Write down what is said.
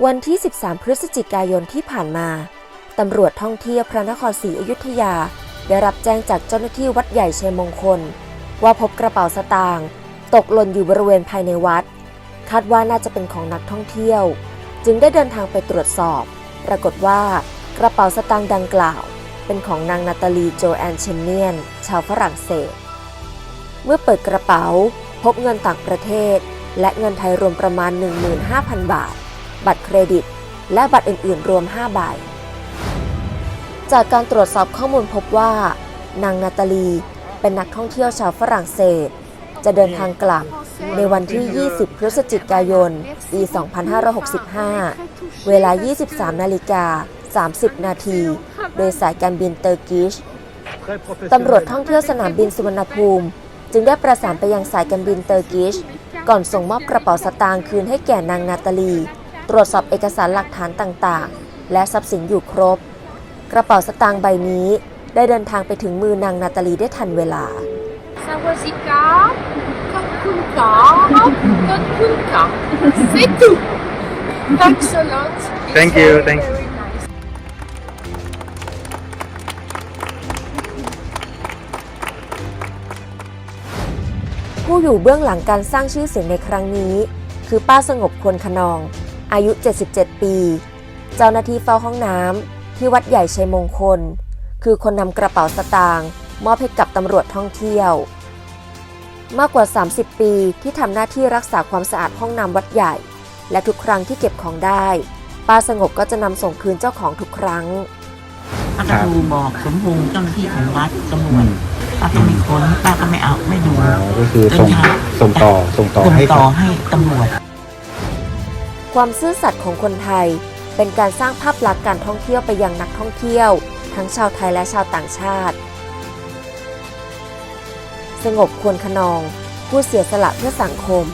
วันที่ 13 พฤศจิกายนที่ผ่านมา ตำรวจท่องเที่ยวพระนครศรีอยุธยา ได้รับแจ้งจากเจ้าหน้าที่วัดใหญ่เชยมงคล ว่าพบกระเป๋าสตางค์ตกหล่นอยู่บริเวณภายในวัด คาดว่าน่าจะเป็นของนักท่องเที่ยว จึงได้เดินทางไปตรวจสอบ ปรากฏว่ากระเป๋าสตางค์ดังกล่าว เป็นของนางนาตาลีโจแอนเชนเนียน ชาวฝรั่งเศส เมื่อเปิดกระเป๋า พบเงินต่างประเทศ และเงินไทยรวมประมาณ 15,000 บาท บัตรเครดิต และบัตรอื่นๆ รวม 5 ใบ จากการตรวจสอบข้อมูลพบว่า นางนาตาลีเป็นนักท่องเที่ยวชาวฝรั่งเศส จะเดินทางกลับในวันที่ 20 พฤศจิกายน ปี 2565 เวลา 23 นาฬิกา 30 นาที โดยสายการบินเตอร์กิช ตำรวจท่องเที่ยวสนามบินสุวรรณภูมิ จึงได้ประสานไปยังสายการบินเตอร์กิช ก่อนส่งมอบกระเป๋าสตางค์คืนให้แก่นางนาตาลี ตรวจสอบเอกสารหลักฐานต่างๆ และทรัพย์สินอยู่ครบ กระเป๋าสตางค์ใบนี้ได้เดินทางไปถึงมือนางนาตาลีได้ทันเวลา Sawasika, Kakunka, Kakunka. C'est tout. Thanks a lot. It's Thank you, very, thank you. very nice. ผู้อยู่เบื้องหลังการสร้างชื่อเสียงในครั้งนี้ คือป้าสงบควรขนอง อายุ 77 ปี เจ้าหน้าที่เฝ้าห้องน้ำที่วัดใหญ่ชัยมงคล คือคนนำกระเป๋าสตางค์มอบให้กับตำรวจท่องเที่ยว มากกว่า 30 ปีที่ทำหน้าที่รักษาความสะอาดห้องน้ำวัดใหญ่ และทุกครั้งที่เก็บของได้ ป้าสงบก็จะนำส่งคืนเจ้าของทุกครั้งป้าก็ดูบอกสมพงษ์เจ้าหน้าที่ของวัดตำรวจป้าก็ไม่ค้นป้าก็ไม่เอาไม่ดูอ๋อก็คือส่งเดินทางส่งต่อส่งต่อส่งให้ต่กัอบให้ตำรวจ ความซื่อสัตย์ของคนไทย เป็นการสร้างภาพลักษณ์การท่องเที่ยวไปยังนักท่องเที่ยว ทั้งชาวไทยและชาวต่างชาติ สงบควรขนอง ผู้เสียสละเพื่อสังคม